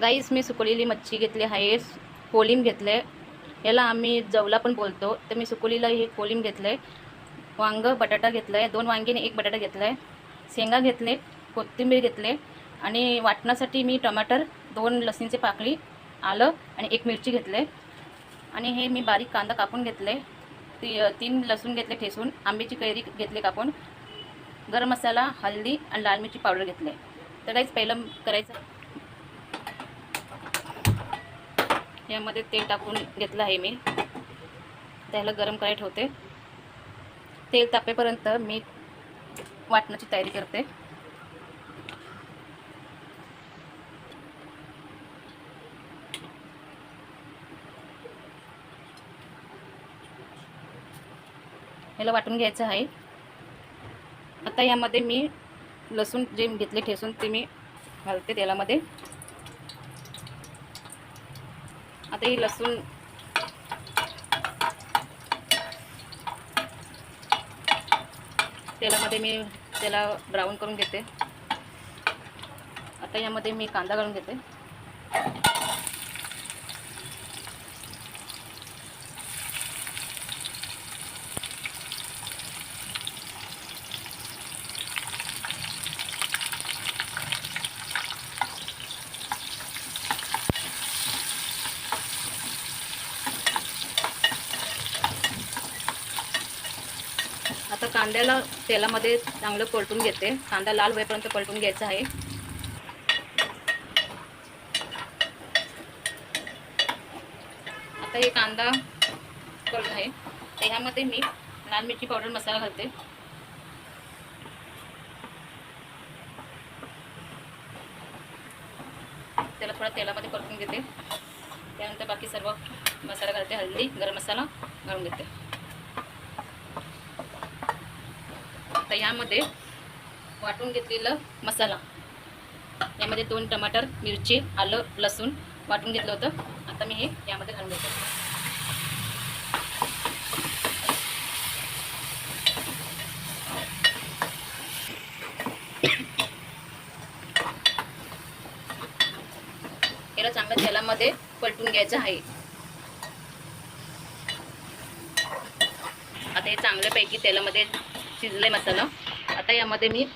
गाईस मी सुकवलेली मच्छी घेतली आहे कोलिम घेतले. याला आम्ही जवला पण बोलतो. तर मी सुकवलीला हे कोलिम घेतलं आहे वांगं बटाटा घेतलं आहे दोन वांगीने एक बटाटा घेतला आहे शेंगा घेतले कोथिंबीर घेतले. आणि वाटण्यासाठी मी टमाटर दोन लसींचे पाकळी आलं आणि एक मिरची घेतले. आणि हे मी बारीक कांदा कापून घेतले. ती तीन लसूण घेतले ठेसून आंब्याची कैरी घेतली कापून. गरम मसाला हल्दी आणि लाल मिरची पावडर घेतले. तर काहीच पहिलं करायचं यामध्ये तेल टाकून घेतलं आहे मी. त्याला गरम करायला ठेवते. तेल तापेपर्यंत मी वाटण्याची तयारी करते. याला वाटून घ्यायचं आहे. आता यामध्ये मी लसूण जे घेतले ठेसून ते मी घालते तेलामध्ये. आता ही लसूण. तेलामध्ये मी त्याला ब्राऊन करून घेते. आता यामध्ये मी कांदा घालून घेते. आता कांद्याला तेलामध्ये चांगलं पलटून घेते. कांदा लाल होईपर्यंत पलटून घ्यायचा आहे. आता हे कांदा पलट आहे. त्यामध्ये ह्यामध्ये मी लाल मिरची पावडर मसाला घालते. त्याला थोडा तेलामध्ये परतून घेते. त्यानंतर बाकी सर्व मसाला घालते. हळदी गरम मसाला घालून घेते. आता यामध्ये वाटून घेतलेलं मसाला. यामध्ये दोन टमाटर मिरची आलं लसूण वाटून घेतलं होतं. आता मी हे यामध्ये घालून घेतो. याला चांगलं तेलामध्ये पलटून घ्यायचं आहे. आता हे चांगल्यापैकी तेलामध्ये शिजले मसाला. आता यामध्ये मी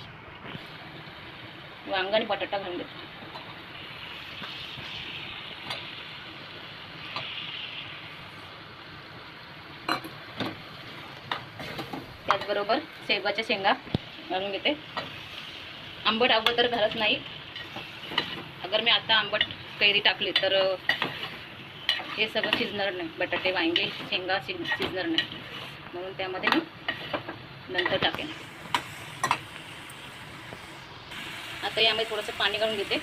वांग आणि बटाटा घालून देते. त्याचबरोबर शेवगाच्या शेंगा घालून घेते. आंबट अगोदर घालत नाही. अगर मी आता आंबट कैरी टाकली तर हे सगळं शिजणार नाही. बटाटे वांगे शेंगा शिज शिजणार नाही. म्हणून त्यामध्ये मी नंतर टाकेन. आता यामध्ये थोडंसं पाणी घालून घेते.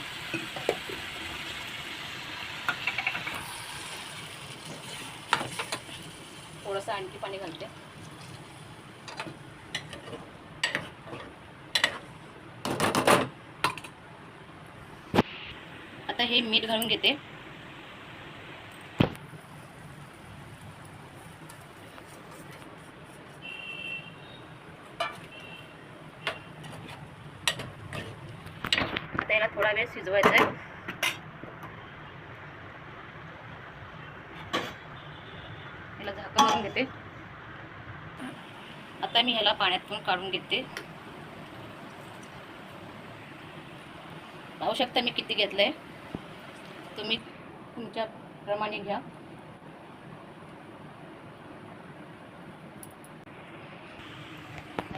थोडंसं आणखी पाणी घालते. आता हे मीठ घालून घेते. थोडा वेळ शिजवायचा आहे याला झाकण मारून घेते. आता मी ह्याला पाण्यातून काढून घेते. पाहू शकता मी किती घेतलंय. तुम्ही तुमच्या प्रमाणे घ्या.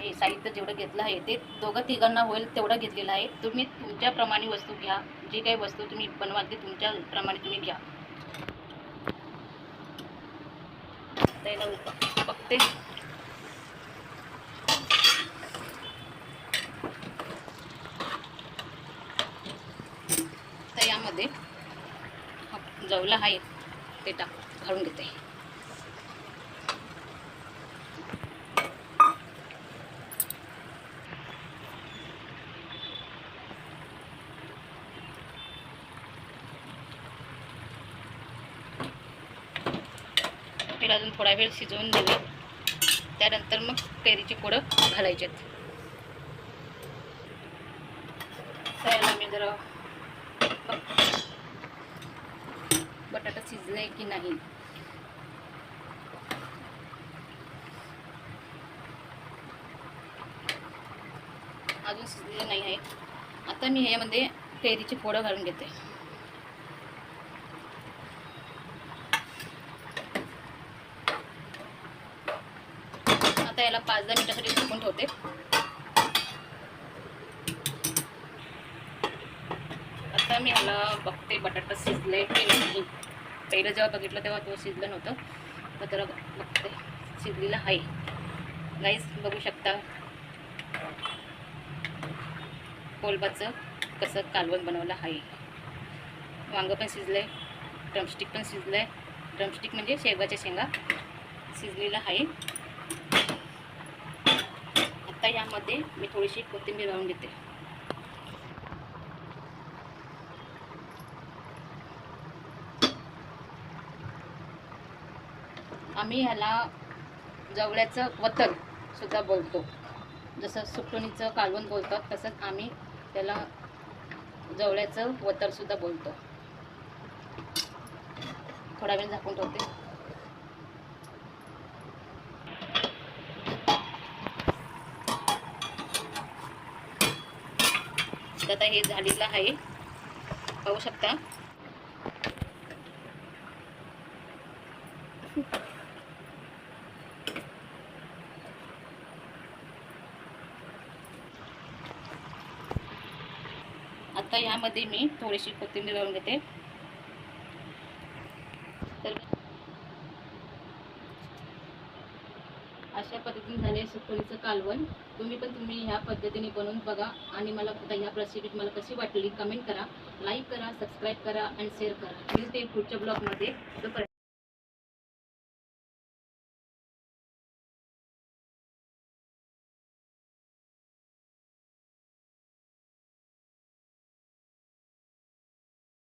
आहे साहित्य जेवढं घेतलं आहे ते दोघं तिघांना होईल तेवढं घेतलेलं आहे. तुम्ही तुमच्याप्रमाणे वस्तू घ्या. जी काही वस्तू तुम्ही बनवाल ती तुमच्याप्रमाणे तुम्ही घ्या. आता याला उप- बघते. तर यामध्ये हा जवला आहे ते टाक घालून घेते. त्याला अजून थोडा वेळ शिजवून देऊया. त्यानंतर मग कैरीची पोळं घालायची त्याला मी जरा बटाटा शिजले की नाही? अजून शिजलेलं नाही आहे. आता मी ह्यामध्ये कैरीची पोळं घालून घेते. आता याला पाच दहा मिनिटासाठी झाकून ठेवते. आता मी ह्याला बघते बटाटा शिजले की नाही. पहिलं जेव्हा बघितलं तेव्हा तो शिजलं नव्हतं. तर त्याला बघते शिजलेलं आहे. गाईस बघू शकता कोलबाचं कसं कालवण बनवलं आहे. वांगं पण शिजलं आहे ड्रमस्टिक पण शिजलं आहे ड्रमस्टिक म्हणजे शेवगाच्या शेंगा शिजलेलं आहे. आता यामध्ये मी थोडीशी कोथिंबीर लावून घेते. आम्ही ह्याला जवळ्याचं वतन सुद्धा बोलतो. जसं सुकणीचं कालवण बोलतात तसंच आम्ही त्याला जवळ्याचं वतरसुद्धा बोलतो. थोडा वेळ झाकून ठेवते. तर आता हे झालेलं आहे. पाहू शकता. आता यामध्ये मी थोडीशी कोथिंबीर लावून घेते. अशा पद्धतीने झाले सुकळीचं कालवण. तुम्ही पण तुम्ही ह्या पद्धतीने बनवून बघा आणि मला ह्या रेसिपी मला कशी वाटली कमेंट करा लाईक करा सबस्क्राईब करा आणि शेअर करा. मिळते पुढच्या ब्लॉगमध्ये तोपर्यंत.